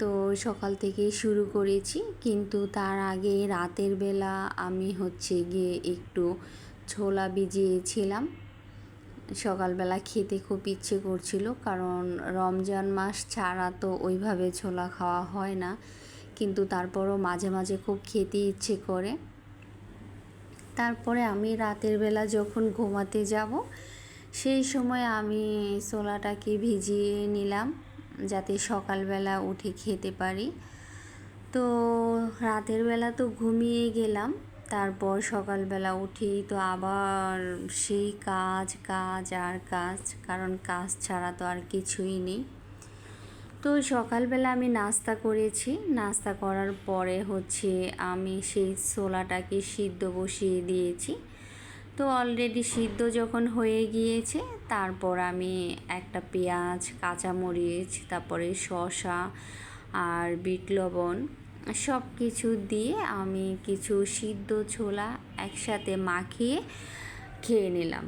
তো সকাল থেকে শুরু করেছি। কিন্তু তার আগে রাতের বেলা আমি হচ্ছে গিয়ে একটু ছোলা ভিজিয়েছিলাম। সকালবেলা খেতে খুব ইচ্ছে করছিল, কারণ রমজান মাস ছাড়া তো ওইভাবে ছোলা খাওয়া হয় না। কিন্তু তারপরও মাঝে মাঝে খুব খেতে ইচ্ছে করে। তারপরে আমি রাতের বেলা যখন ঘুমাতে যাব, সেই সময় আমি ছোলাটাকে ভিজিয়ে নিলাম। যাতে সকালবেলা উঠে খেতে পারি। তো রাতের বেলা তো ঘুমিয়ে গেলাম, তারপর সকালবেলা উঠি তো আবার সেই কাজ কাজ আর কাজ, কারণ কাজ ছাড়া তো আর কিছুই নেই। তো সকালবেলা আমি নাস্তা করেছি, নাস্তা করার পরে হচ্ছে আমি সেই ছোলাটাকে সিদ্ধ বসিয়ে দিয়েছি। তো অলরেডি সিদ্ধ যখন হয়ে গিয়েছে, তারপর আমি একটা পেঁয়াজ, কাঁচামরিচ, তারপরে শসা আর বিট লবণ সব কিছু দিয়ে আমি কিছু সিদ্ধ ছোলা একসাথে মাখিয়ে খেয়ে নিলাম।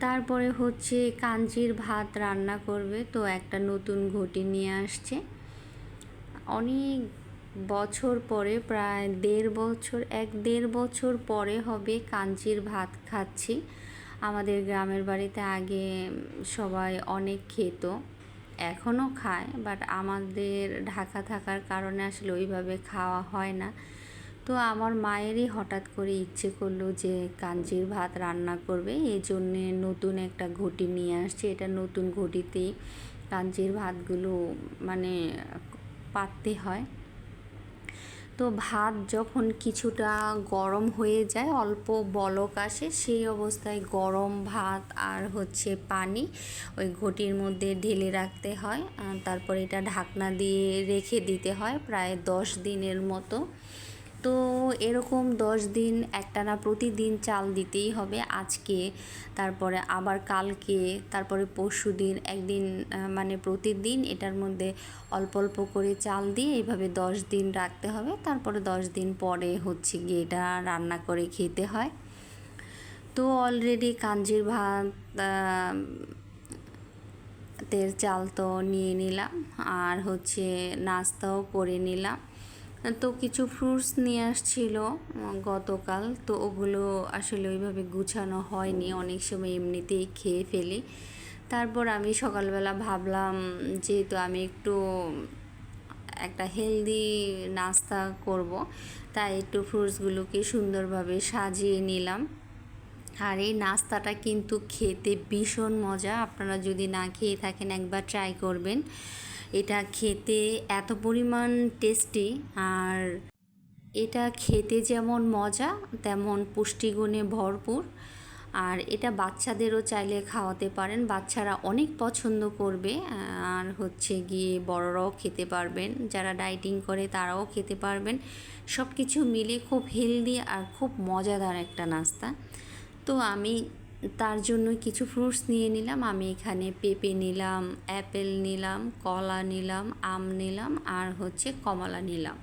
তারপরে হচ্ছে কাঞ্জির ভাত রান্না করবে, তো একটা নতুন ঘটি নিয়ে আসছে। অনেক বছর পরে, প্রায় দেড় বছর, এক দেড় বছর পরে হবে কাঞ্চির ভাত খাচ্ছি। আমাদের গ্রামের বাড়িতে আগে সবাই অনেক খেত, এখনও খায় বাট আমাদের ঢাকা থাকার কারণে আসলে ওইভাবে খাওয়া হয় না। তো আমার মায়েরই হঠাৎ করে ইচ্ছে করল যে কাঞ্জির ভাত রান্না করবে এই জন্যে নতুন একটা ঘটি নিয়ে আসছে। এটা নতুন ঘটিতেই কাঞ্জির ভাতগুলো মানে পাততে হয়। তো ভাত যখন কিছুটা গরম হয়ে যায়, অল্প বলক আসে, সেই অবস্থায় গরম ভাত আর হচ্ছে পানি ওই ঘটির মধ্যে ঢেলে রাখতে হয়। তারপর এটা ঢাকনা দিয়ে রেখে দিতে হয় প্রায় দশ দিনের মতো। তো এরকম দশ দিন একটানা প্রতিদিন চাল দিতেই হবে আজকে, তারপরে আবার কালকে, তারপরে পরশু দিন একদিন মানে প্রতিদিন এটার মধ্যে অল্প অল্প করে চাল দিয়ে এইভাবে দশ দিন রাখতে হবে। তারপরে দশ দিন পরে হচ্ছে গিয়ে এটা রান্না করে খেতে হয়। তো অলরেডি কাঞ্জির ভাত তেল চাল তো নিয়ে নিলাম। আর হচ্ছে নাস্তাও করে নিলাম। তো কিছু ফ্রুটস নিয়ে আসছিল গতকাল। তো ওগুলো আসলে ওইভাবে গুছানো হয়নি, অনেক সময় এমনিতেই খেয়ে ফেলি। তারপর আমি সকালবেলা ভাবলাম, যেহেতু আমি একটু একটা হেলদি নাস্তা করব, তাই একটু ফ্রুটসগুলোকে সুন্দরভাবে সাজিয়ে নিলাম। আর এই নাস্তাটা কিন্তু খেতে ভীষণ মজা। আপনারা যদি না খেয়ে থাকেন, একবার ট্রাই করবেন। এটা খেতে এত পরিমাণ টেস্টি আর এটা খেতে যেমন মজা, তেমন পুষ্টিগুণে ভরপুর। আর এটা বাচ্চাদেরও চাইলে খাওয়াতে পারেন, বাচ্চারা অনেক পছন্দ করবে। আর হচ্ছে গিয়ে বড়রাও খেতে পারবেন, যারা ডাইটিং করে তারাও খেতে পারবেন। সব কিছু মিলে খুব হেলদি আর খুব মজাদার একটা নাস্তা। তো আমি তার জন্য কিছু ফ্রুটস নিয়ে নিলাম। আমি এখানে পেঁপে নিলাম অ্যাপেল নিলাম, কলা নিলাম, আম নিলাম, আর হচ্ছে কমলা নিলাম।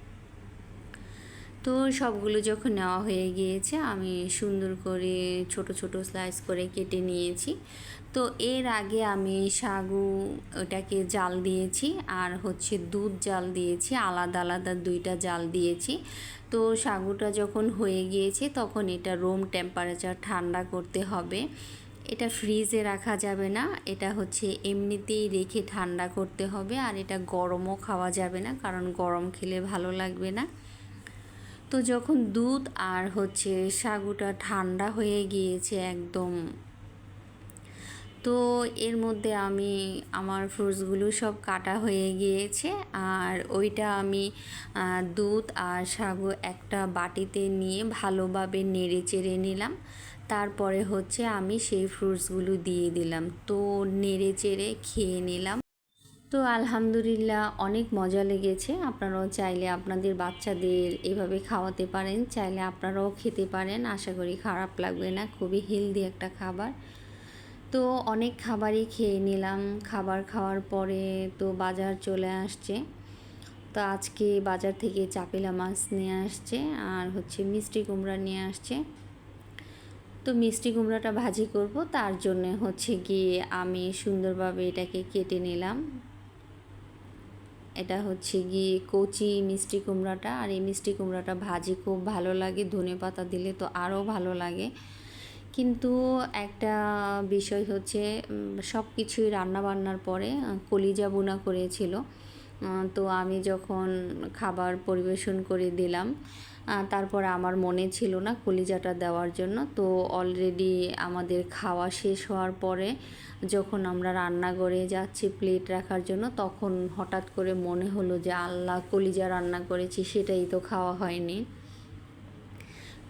তো সবগুলো যখন নেওয়া হয়ে গিয়েছে, আমি সুন্দর করে ছোট ছোট স্লাইস করে কেটে নিয়েছি। তো এর আগে আমি সাগু ওটাকে জাল দিয়েছি আর হচ্ছে দুধ জাল দিয়েছি, আলাদা আলাদা দুইটা জাল দিয়েছি। তো সাগুটা যখন হয়ে গিয়েছে, তখন এটা রুম টেম্পারেচার ঠান্ডা করতে হবে। এটা ফ্রিজে রাখা যাবে না, এটা হচ্ছে এমনিতেই রেখে ঠান্ডা করতে হবে আর এটা গরমও খাওয়া যাবে না, কারণ গরম খেলে ভালো লাগবে না। তো যখন দুধ আর হচ্ছে সাগুটা ঠান্ডা হয়ে গিয়েছে একদম, তো এর মধ্যে আমি আমার ফ্রুটসগুলো সব কাটা হয়ে গিয়েছে। আর ওইটা আমি দুধ আর সাগু একটা বাটিতে নিয়ে ভালোভাবে নেড়ে চেড়ে নিলাম। তারপরে হচ্ছে আমি সেই ফ্রুটসগুলো দিয়ে দিলাম। তো নেড়ে চেড়ে খেয়ে নিলাম। তো আলহামদুলিল্লাহ অনেক মজা লেগেছে। আপনারাও চাইলে আপনাদের বাচ্চাদের এভাবে খাওয়াতে পারেন, চাইলে আপনারাও খেতে পারেন। আশা করি খারাপ লাগবে না, খুবই হেলদি একটা খাবার। তো অনেক খাবারই খেয়ে নিলাম, খাবার খাওয়ার পরে তো বাজার চলে আসছে। তো আজকে বাজার থেকে চাপিলা মাছ নিয়ে আসছে আর হচ্ছে মিষ্টি কুমড়া নিয়ে আসছে। তো মিষ্টি কুমড়াটা ভাজি করব, তার জন্য হচ্ছে গিয়ে আমি সুন্দরভাবে এটাকে কেটে নিলাম। এটা হচ্ছে গিয়ে কচি মিষ্টি কুমড়াটা। আর এই মিষ্টি কুমড়াটা ভাজি খুব ভালো লাগে, ধনে পাতা দিলে তো আরও ভালো লাগে। কিন্তু একটা বিষয় হচ্ছে সব কিছুই রান্নাবান্নার পরে কলিজা বোনা করেছিল। তো আমি যখন খাবার পরিবেশন করে দিলাম তারপর আমার মনে ছিল না কলিজাটা দেওয়ার জন্য। তো অলরেডি আমাদের খাওয়া শেষ হওয়ার পরে যখন আমরা রান্নাঘরে যাচ্ছি প্লেট রাখার জন্য, তখন হঠাৎ করে মনে হলো যে, আল্লাহ, কলিজা রান্না করেছি, সেটাই তো খাওয়া হয়নি।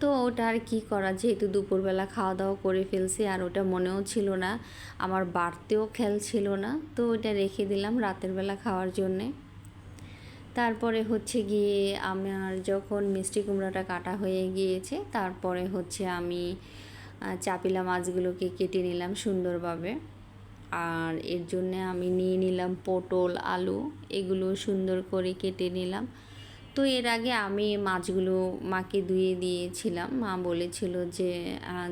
তো ওটা আর কী করা, যেহেতু দুপুরবেলা খাওয়া দাওয়া করে ফেলছি, আর ওটা মনেও ছিল না, আমার বাড়তেও খেয়াল ছিল না, তো ওটা রেখে দিলাম রাতের বেলা খাওয়ার জন্যে। তারপরে হচ্ছে গিয়ে আমার যখন মিষ্টি কুমড়াটা কাটা হয়ে গিয়েছে, তারপরে হচ্ছে আমি চাপিলা মাছগুলোকে কেটে নিলাম সুন্দরভাবে। আর এর জন্যে আমি নিয়ে নিলাম পটল, আলু, এগুলো সুন্দর করে কেটে নিলাম। তো এর আগে আমি মাছগুলো মাকে ধুয়ে দিয়েছিলাম। মা বলেছিল যে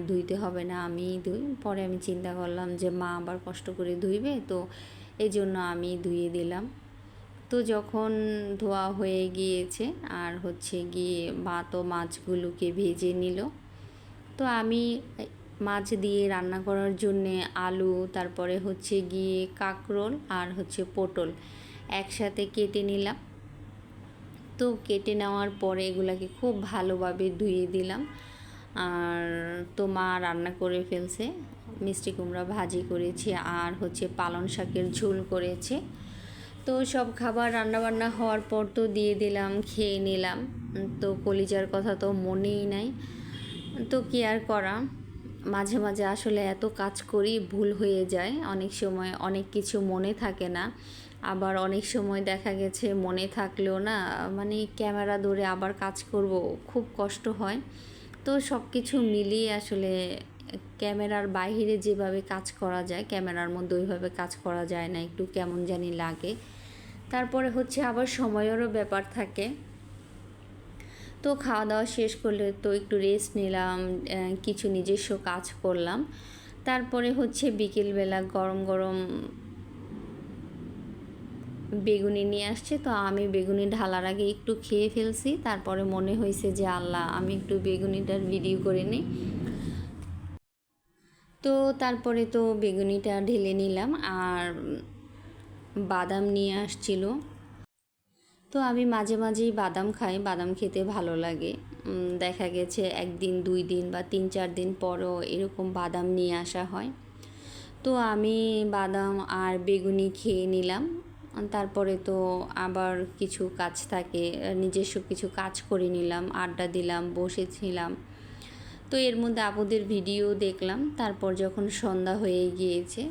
ধুইতে হবে না আমি ধুই। পরে আমি চিন্তা করলাম যে, মা আবার কষ্ট করে ধুইবে, তো এই জন্য আমি ধুয়ে দিলাম। তো যখন ধোয়া হয়ে গিয়েছে আর হচ্ছে গিয়ে মা তো মাছগুলোকে ভেজে নিল, তো আমি মাছ দিয়ে রান্না করার জন্যে আলু, তারপরে হচ্ছে গিয়ে কাঁকরোল আর হচ্ছে পটল একসাথে কেটে নিলাম। তো কেটে নেওয়ার পরে এগুলাকে খুব ভালোভাবে ধুয়ে দিলাম। আর তো মা রান্না করে ফেলছে, মিষ্টি কুমড়া ভাজি করেছে আর হচ্ছে পালং শাকের ঝোল করেছে। তো সব খাবার রান্নাবান্না হওয়ার পর তো দিয়ে দিলাম, খেয়ে নিলাম। তো কলিজার কথা তো মনেই নাই। তো কি আর করা মাঝে মাঝে আসলে এত কাজ করি ভুল হয়ে যায়। অনেক সময় অনেক কিছু মনে থাকে না। আবার অনেক সময় দেখা গেছে মনে থাকলেও না মানে ক্যামেরা ধরে আবার কাজ করব, খুব কষ্ট হয়। তো সব কিছু মিলিয়ে আসলে ক্যামেরার বাইরে যেভাবে কাজ করা যায়, ক্যামেরার মধ্যে ওইভাবে কাজ করা যায় না, একটু কেমন জানি লাগে। তারপরে হচ্ছে আবার সময়েরও ব্যাপার থাকে। তো খাওয়া দাওয়া শেষ করলে তো একটু রেস্ট নিলাম কিছু নিজস্ব কাজ করলাম। তারপরে হচ্ছে বিকেলবেলা গরম গরম বেগুনি নিয়ে আসছে, তো আমি বেগুনি ঢালার আগে একটু খেয়ে ফেলছি। তারপরে মনে হয়েছে যে আল্লাহ, আমি একটু বেগুনিটার ভিডিও করে নিই। তো তারপরে তো বেগুনিটা ঢেলে নিলাম, আর বাদাম নিয়ে আসছিল। তো আমি মাঝে মাঝেই বাদাম খাই, বাদাম খেতে ভালো লাগে। দেখা গেছে একদিন, দুই দিন বা তিন চার দিন পরও এরকম বাদাম নিয়ে আসা হয়। তো আমি বাদাম আর বেগুনি খেয়ে নিলাম। তারপরে তো আবার কিছু কাজ থাকে, নিজস্ব কিছু কাজ করে নিলাম, আড্ডা দিলাম, বসেছিলাম। তো এর মধ্যে আপুদের ভিডিও দেখলাম, তারপর যখন সন্ধ্যা হয়ে গিয়েছে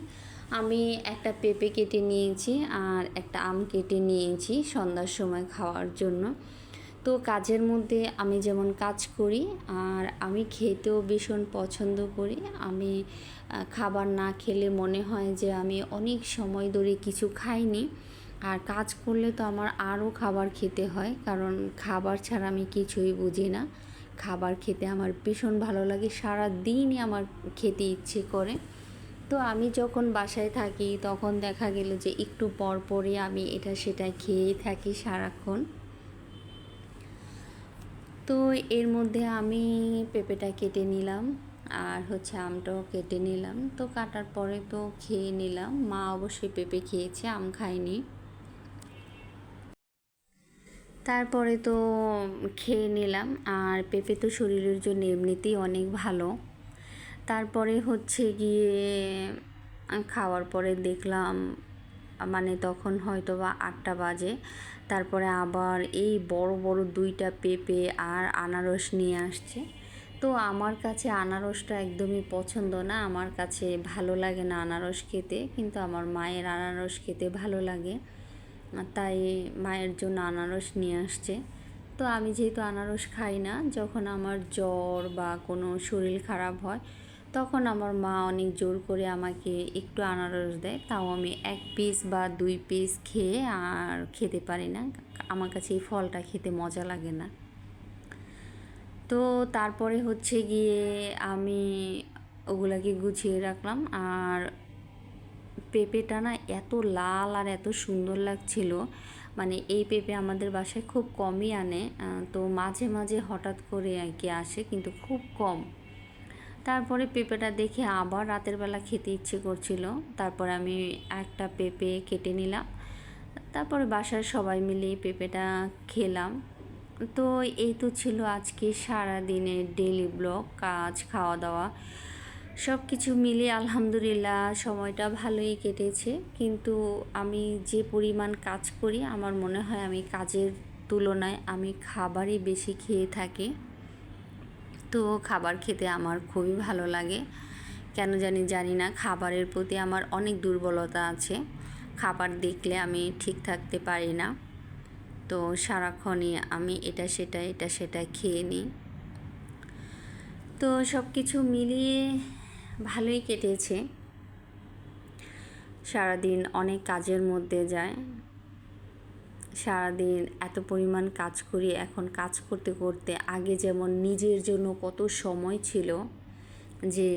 আমি একটা পেঁপে কেটে নিয়েছি আর একটা আম কেটে নিয়েছি সন্ধ্যার সময় খাওয়ার জন্য। তো কাজের মধ্যে আমি যেমন কাজ করি আর আমি খেতেও ভীষণ পছন্দ করি। আমি খাবার না খেলে মনে হয় যে আমি অনেক সময় ধরে কিছু খাইনি। আর কাজ করলে তো আমার আরও খাবার খেতে হয়, কারণ খাবার ছাড়া আমি কিছুই বুঝি না। খাবার খেতে আমার ভীষণ ভালো লাগে সারা দিনই আমার খেতে ইচ্ছে করে। তো আমি যখন বাসায় থাকি, তখন দেখা গেল যে একটু পর পরে আমি এটা সেটা খেয়েই থাকি সারাক্ষণ। তো এর মধ্যে আমি পেঁপেটা কেটে নিলাম আর হচ্ছে আমটাও কেটে নিলাম। তো কাটার পরে তো খেয়ে নিলাম। মা অবশ্যই পেঁপে খেয়েছে, আম খায়নি। তারপরে তো খেয়ে নিলাম। আর পেঁপে তো শরীরের জন্য এমনিতেই অনেক ভালো। তারপরে হচ্ছে গিয়ে খাওয়ার পরে দেখলাম মানে তখন হয়তো বা আটটা বাজে। তারপরে আবার এই বড় বড় দুইটা পেঁপে আর আনারস নিয়ে আসছে। তো আমার কাছে আনারসটা একদমই পছন্দ না। আমার কাছে ভালো লাগে না আনারস খেতে, কিন্তু আমার মায়ের আনারস খেতে ভালো লাগে। তাই মায়ের জন্য আনারস নিয়ে আসছে। তো আমি যেহেতু আনারস খাই না, যখন আমার জ্বর বা কোনো শরীর খারাপ হয় তখন আমার মা অনেক জোর করে আমাকে একটু আনারস দেয়। তাও আমি এক পিস বা দুই পিস খেয়ে আর খেতে পারি না। আমার কাছে এই ফলটা খেতে মজা লাগে না। তো তারপরে হচ্ছে গিয়ে আমি ওগুলাকে গুছিয়ে রাখলাম। আর পেঁপেটা না এত লাল আর এত সুন্দর লাগছিল। মানে এই পেঁপে আমাদের বাসায় খুব কমই আনে। তো মাঝে মাঝে হঠাৎ করে আর কি আসে, কিন্তু খুব কম। তারপরে পেঁপেটা দেখে আবার রাতের বেলা খেতে ইচ্ছে করছিল। তারপর আমি একটা পেঁপে কেটে নিলাম। তারপরে বাসার সবাই মিলে পেঁপেটা খেলাম। তো এই তো ছিল আজকে সারা দিনের ডেলি ব্লগ কাজ খাওয়া দাওয়া সব কিছু মিলে আলহামদুলিল্লাহ সময়টা ভালোই কেটেছে। কিন্তু আমি যে পরিমাণ কাজ করি, আমার মনে হয় আমি কাজের তুলনায় আমি খাবারই বেশি খেয়ে থাকি। তো খাবার খেতে আমার খুবই ভালো লাগে। কেন জানি জানি না, খাবারের প্রতি আমার অনেক দুর্বলতা আছে। খাবার দেখলে আমি ঠিক থাকতে পারি না। তো সারাক্ষণই আমি এটা সেটা এটা সেটা খেয়ে নিই। তো সব কিছু মিলিয়ে ভালোই কেটেছে। সারাদিন অনেক কাজের মধ্যে যায়। সারাদিন এত পরিমাণ কাজ করি, এখন কাজ করতে করতে আগে যেমন নিজের জন্য কত সময় ছিল যে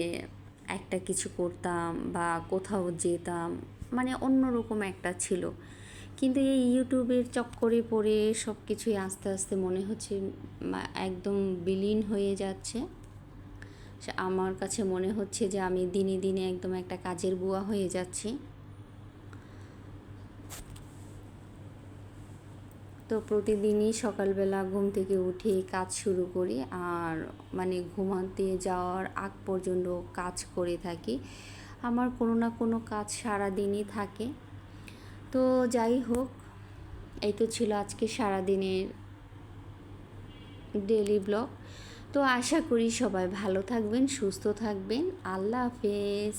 একটা কিছু করতাম বা কোথাও যেতাম মানে অন্যরকম একটা ছিল। কিন্তু এই ইউটিউবের চক্করে পড়ে সব কিছুই আস্তে আস্তে মনে হচ্ছে একদম বিলীন হয়ে যাচ্ছে। আমার কাছে মনে হচ্ছে যে আমি দিনে দিনে একদম একটা কাজের বুয়া হয়ে যাচ্ছি। তো প্রতিদিনই সকালবেলা ঘুম থেকে উঠে কাজ শুরু করি আর মানে ঘুমাতে যাওয়ার আগ পর্যন্ত কাজ করে থাকি। আমার কোনো না কোনো কাজ সারা দিনই থাকে। তো যাই হোক, এই তো ছিল আজকে সারাদিনের ডেলি ব্লগ তো আশা করি সবাই ভালো থাকবেন, সুস্থ থাকবেন। আল্লাহ হাফেজ।